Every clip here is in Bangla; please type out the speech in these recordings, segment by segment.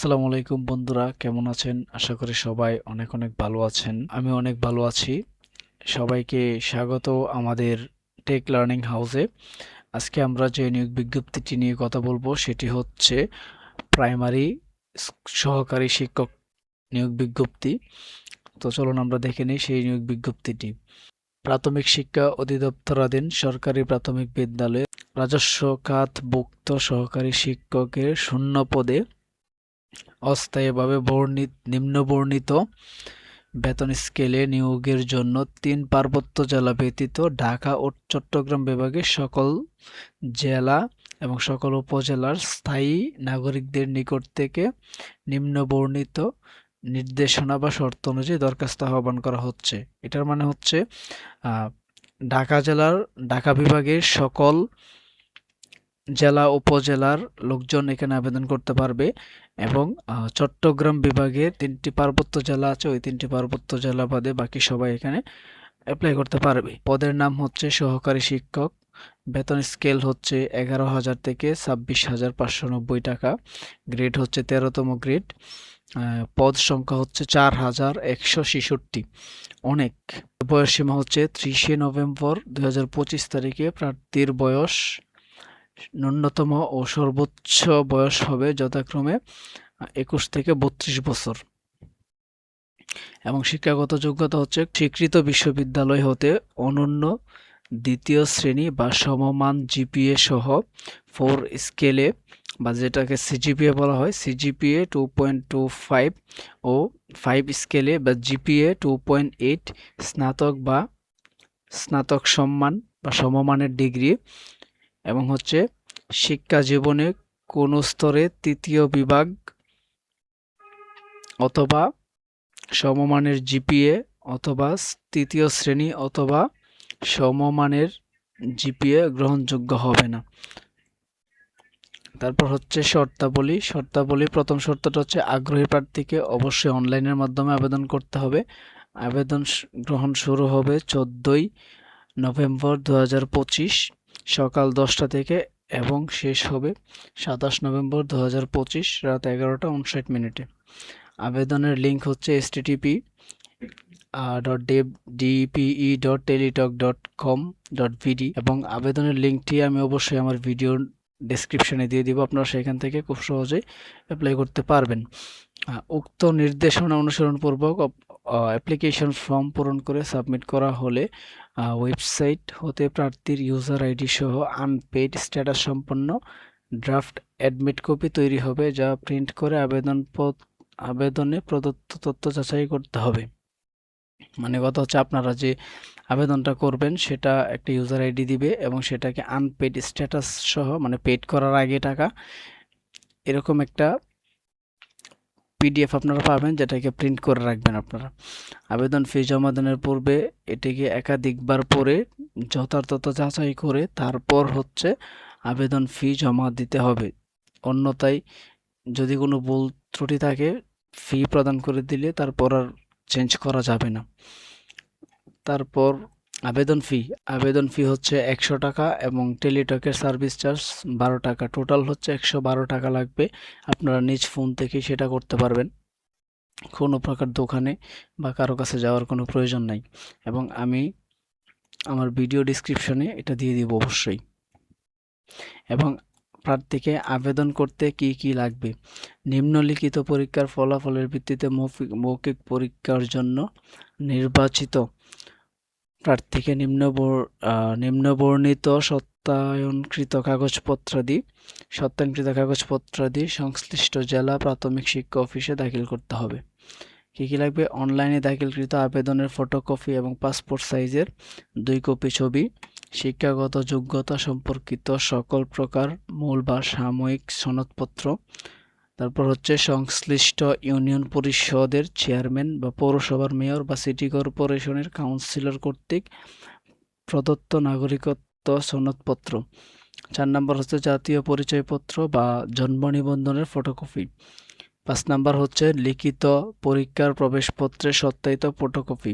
আসসালামু আলাইকুম বন্ধুরা, কেমন আছেন? আশা করি সবাই অনেক অনেক ভালো আছেন। আমি অনেক ভালো আছি। সবাইকে স্বাগত আমাদের টেক লার্নিং হাউসে আজকে আমরা যে নিয়োগ বিজ্ঞপ্তিটি নিয়ে কথা বলব, সেটি হচ্ছে প্রাইমারি সহকারী শিক্ষক নিয়োগ বিজ্ঞপ্তি। তো চলুন আমরা দেখে নিই সেই নিয়োগ বিজ্ঞপ্তিটি। প্রাথমিক শিক্ষা অধিদপ্তরাধীন সরকারি প্রাথমিক বিদ্যালয়ে রাজস্ব খাতভুক্ত সহকারী শিক্ষকের শূন্য পদে অস্থায়ীভাবে বর্ণিত, নিম্নবর্ণিত বেতন স্কেলে নিয়োগের জন্য তিন পার্বত্য জেলা ব্যতীত ঢাকা ও চট্টগ্রাম বিভাগের সকল জেলা এবং সকল উপজেলার স্থায়ী নাগরিকদের নিকট থেকে নিম্নবর্ণিত নির্দেশনা বা শর্ত অনুযায়ী দরখাস্ত আহ্বান করা হচ্ছে। এটার মানে হচ্ছে ঢাকা জেলার, ঢাকা বিভাগের সকল জেলা উপজেলার লোকজন এখানে আবেদন করতে পারবে এবং চট্টগ্রাম বিভাগে তিনটি পার্বত্য জেলা আছে, ওই তিনটি পার্বত্য জেলা বাদে বাকি সবাই এখানে অ্যাপ্লাই করতে পারবে। পদের নাম হচ্ছে সহকারী শিক্ষক, বেতন স্কেল হচ্ছে এগারো হাজার থেকে ছাব্বিশ হাজার পাঁচশো নব্বই টাকা গ্রেড হচ্ছে তেরোতম গ্রেড পদ সংখ্যা হচ্ছে চার হাজার একশো ছেষট্টি। অনেক। বয়সসীমা হচ্ছে ত্রিশে নভেম্বর দুই হাজার পঁচিশ তারিখে প্রার্থীর বয়স ন্যূনতম ও সর্বোচ্চ বয়স হবে যথাক্রমে একুশ থেকে বত্রিশ বছর। এবং শিক্ষাগত যোগ্যতা হচ্ছে স্বীকৃত বিশ্ববিদ্যালয় হতে অনন্য দ্বিতীয় শ্রেণি বা সমমান জিপিএ সহ ফোর স্কেলে বা যেটাকে সিজিপিএ বলা হয়, CGPA two point two five ও ফাইভ স্কেলে বা জিপিএ টু পয়েন্ট এইট স্নাতক বা স্নাতক সম্মান বা সমমানের ডিগ্রি এবং হচ্ছে শিক্ষা জীবনে কোনো স্তরে তৃতীয় বিভাগ অথবা সমমানের জিপিএ অথবা তৃতীয় শ্রেণি অথবা সমমানের জিপিএ গ্রহণযোগ্য হবে না। তারপর হচ্ছে শর্তাবলী। শর্তাবলী প্রথম শর্তটা হচ্ছে আগ্রহী প্রার্থীকে অবশ্যই অনলাইনের মাধ্যমে আবেদন করতে হবে। আবেদন গ্রহণ শুরু হবে চোদ্দোই নভেম্বর দু হাজার পঁচিশ। সকাল দশটা থেকে এবং শেষ হবে সাতাশ নভেম্বর দু হাজার পঁচিশ রাত এগারোটা উনষাট মিনিটে। আবেদনের লিঙ্ক হচ্ছে S TTP dot ডেব DPE dot Teletalk dot com dot BD এবং আবেদনের লিঙ্কটি আমি অবশ্যই আমার ভিডিও ডেসক্রিপশনে দিয়ে দিব, আপনারা সেখান থেকে খুব সহজেই অ্যাপ্লাই করতে পারবেন। উক্ত নির্দেশনা অনুসরণপূর্বক অ্যাপ্লিকেশন ফর্ম পূরণ করে সাবমিট করা হলে ওয়েবসাইট হতে প্রার্থীর ইউজার আইডি সহ আনপেইড স্ট্যাটাস সম্পন্ন ড্রাফট অ্যাডমিট কপি তৈরি হবে, যা প্রিন্ট করে আবেদন আবেদনে প্রদত্ত তথ্য যাচাই করতে হবে। মানে কথা হচ্ছে আপনারা যে আবেদনটা করবেন, সেটা একটা ইউজার আইডি দিবে এবং সেটাকে আনপেড স্ট্যাটাস সহ মানে পেড করার আগে টাকা, এরকম একটা পিডিএফ আপনারা পাবেন, যেটাকে প্রিন্ট করে রাখবেন আপনারা। আবেদন ফি জমা দানের পূর্বে এটিকে একাধিকবার পড়ে, যথার্থতা যাচাই করে তারপর হচ্ছে আবেদন ফি জমা দিতে হবে। অন্যথায় যদি কোনো ভুল ত্রুটি থাকে ফি প্রদান করে দিলে তারপর আর চেঞ্জ করা যাবে না। তারপর আবেদন ফি আবেদন ফি হচ্ছে একশো টাকা এবং টেলিটকের সার্ভিস চার্জ বারো টাকা। টোটাল হচ্ছে একশো বারো টাকা লাগবে। আপনারা নিজ ফোন থেকে সেটা করতে পারবেন। কোনো প্রকার দোকানে বা কারও কাছে যাওয়ার কোনো প্রয়োজন নাই। এবং আমি আমার ভিডিও ডিসক্রিপশনে এটা দিয়ে দিব অবশ্যই। এবং প্রার্থীকে আবেদন করতে কি কি লাগবে? নিম্নলিখিত পরীক্ষার ফলাফলের ভিত্তিতে মৌখিক মৌখিক পরীক্ষার জন্য নির্বাচিত প্রার্থীকে নিম্নবর নিম্নবর্ণিত সত্যায়নকৃত কাগজপত্রাদি সত্যায়নকৃত কাগজপত্রাদি সংশ্লিষ্ট জেলা প্রাথমিক শিক্ষা অফিসে দাখিল করতে হবে। কী কী লাগবে? অনলাইনে দাখিলকৃত আবেদনের ফটোকপি এবং পাসপোর্ট সাইজের দুই কপি ছবি, শিক্ষাগত যোগ্যতা সম্পর্কিত সকল প্রকার মূল বা সাময়িক সনদপত্র তারপর হচ্ছে সংশ্লিষ্ট ইউনিয়ন পরিষদের চেয়ারম্যান বা পৌরসভার মেয়র বা সিটি কর্পোরেশনের কাউন্সিলর কর্তৃক প্রদত্ত নাগরিকত্ব সনদপত্র। চার নম্বর হচ্ছে জাতীয় পরিচয়পত্র বা জন্ম নিবন্ধনের ফটোকপি। পাঁচ নাম্বার হচ্ছে লিখিত পরীক্ষার প্রবেশপত্রের সত্যায়িত ফটোকপি।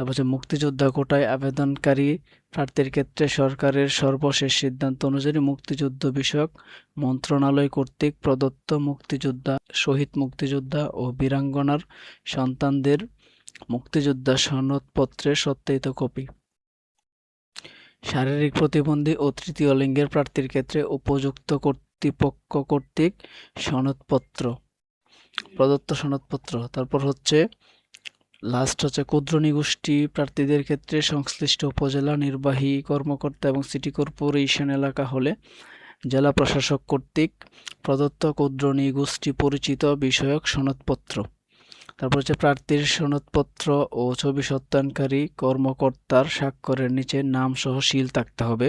তারপর মুক্তিযোদ্ধা কোটায় আবেদনকারী প্রার্থীর ক্ষেত্রে সরকারের সর্বশেষ সিদ্ধান্ত অনুযায়ী মুক্তিযুদ্ধ বিষয়ক মন্ত্রণালয় কর্তৃক প্রদত্ত মুক্তিযোদ্ধা, শহীদ মুক্তিযোদ্ধা ও বীরাঙ্গনার সন্তানদের মুক্তিযোদ্ধা সনদপত্রের সত্যায়িত কপি। শারীরিক প্রতিবন্ধী ও তৃতীয় লিঙ্গের প্রার্থীর ক্ষেত্রে উপযুক্ত কর্তৃপক্ষ কর্তৃক সনদপত্র, প্রদত্ত সনদপত্র। তারপর হচ্ছে লাস্ট হচ্ছে ক্ষুদ্র নিগোষ্ঠী প্রার্থীদের ক্ষেত্রে সংশ্লিষ্ট উপজেলা নির্বাহী কর্মকর্তা এবং সিটি কর্পোরেশন এলাকা হলে জেলা প্রশাসক কর্তৃক প্রদত্ত ক্ষুদ্র নিগোষ্ঠী পরিচিত বিষয়ক সনদপত্র। তারপর হচ্ছে প্রার্থীর সনদপত্র ও ছবি সত্যায়নকারী কর্মকর্তার স্বাক্ষরের নিচে নাম সহ সিল থাকতে হবে।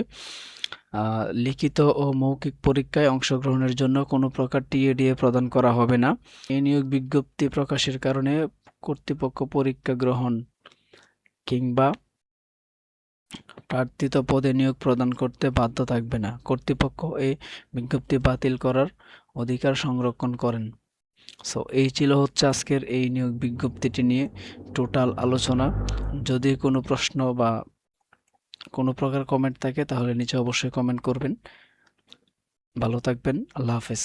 লিখিত ও মৌখিক পরীক্ষায় অংশগ্রহণের জন্য কোনো প্রকার টিএডিএ প্রদান করা হবে না। এই নিয়োগ বিজ্ঞপ্তি প্রকাশের কারণে কর্তৃপক্ষ পরীক্ষা গ্রহণ কিংবা প্রার্থিত পদে নিয়োগ প্রদান করতে বাধ্য থাকবে না। কর্তৃপক্ষ এই বিজ্ঞপ্তি বাতিল করার অধিকার সংরক্ষণ করেন। সো, এই ছিল হচ্ছে আজকের এই নিয়োগ বিজ্ঞপ্তিটি নিয়ে টোটাল আলোচনা। যদি কোনো প্রশ্ন বা কোনো প্রকার কমেন্ট থাকে তাহলে নিচে অবশ্যই কমেন্ট করবেন। ভালো থাকবেন। আল্লাহ হাফেজ।